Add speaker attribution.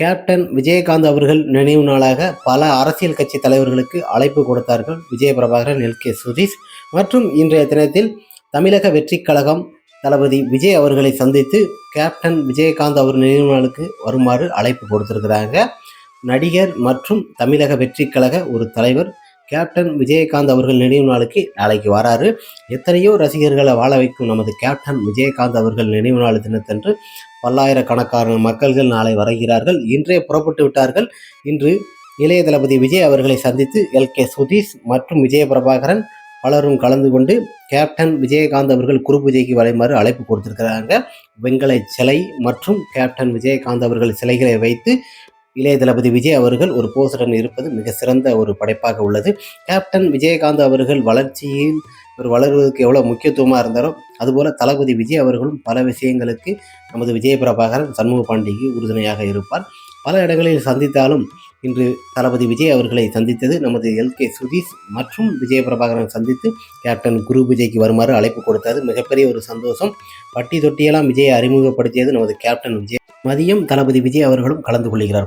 Speaker 1: Captain Vijayakanth அவர்கள் நினைவு நாளாக பல அரசியல் கட்சி தலைவர்களுக்கு அழைப்பு கொடுத்தார்கள். விஜய பிரபாகரன் எல். கே. சுதீஷ் மற்றும் இன்றைய தினத்தில் தமிழக வெற்றிக் கழகம் தளபதி விஜய் அவர்களை சந்தித்து கேப்டன் விஜயகாந்த் அவர் நினைவு நாளுக்கு வருமாறு அழைப்பு கொடுத்திருக்கிறாங்க. நடிகர் மற்றும் தமிழக வெற்றிக் கழக ஒரு தலைவர் கேப்டன் விஜயகாந்த் அவர்கள் நினைவு நாளுக்கு நாளைக்கு வராரு. எத்தனையோ ரசிகர்களை வாழ வைக்கும் நமது கேப்டன் விஜயகாந்த் அவர்கள் நினைவு நாள் தினத்தன்று பல்லாயிரக்கணக்கான மக்கள்கள் நாளை வருகிறார்கள். இன்றே புறப்பட்டு விட்டார்கள். இன்று இளைய தளபதி விஜய் அவர்களை சந்தித்து எல். கே. சுதீஷ் மற்றும் விஜய பிரபாகரன் பலரும் கலந்து கொண்டு கேப்டன் விஜயகாந்த் அவர்கள் குரு பூஜைக்கு அழைப்பு கொடுத்திருக்கிறாங்க. வெங்கல சிலை மற்றும் கேப்டன் விஜயகாந்த் அவர்கள் சிலைகளை வைத்து இளைய தளபதி விஜய் அவர்கள் ஒரு போஸ்டரன் இருப்பது மிக சிறந்த ஒரு படைப்பாக உள்ளது. கேப்டன் விஜயகாந்த் அவர்கள் வளர்ச்சியில் ஒரு வளர்வதற்கு எவ்வளோ முக்கியத்துவமாக இருந்தாரோ அதுபோல் தளபதி விஜய் அவர்களும் பல விஷயங்களுக்கு நமது விஜய பிரபாகரன் சண்முக பாண்டிக்கு உறுதுணையாக இருப்பார். பல இடங்களில் சந்தித்தாலும் இன்று தளபதி விஜய் அவர்களை சந்தித்தது நமது எல் கே சுதீஷ் மற்றும் விஜய பிரபாகரன் சந்தித்து கேப்டன் குரு விஜய்க்கு வருமாறு அழைப்பு கொடுத்தது. மிகப்பெரிய ஒரு சந்தோஷம். பட்டி தொட்டியெல்லாம் விஜயை அறிமுகப்படுத்தியது நமது கேப்டன் விஜய். மதியம் தளபதி விஜய் அவர்களும் கலந்து கொள்கிறார்.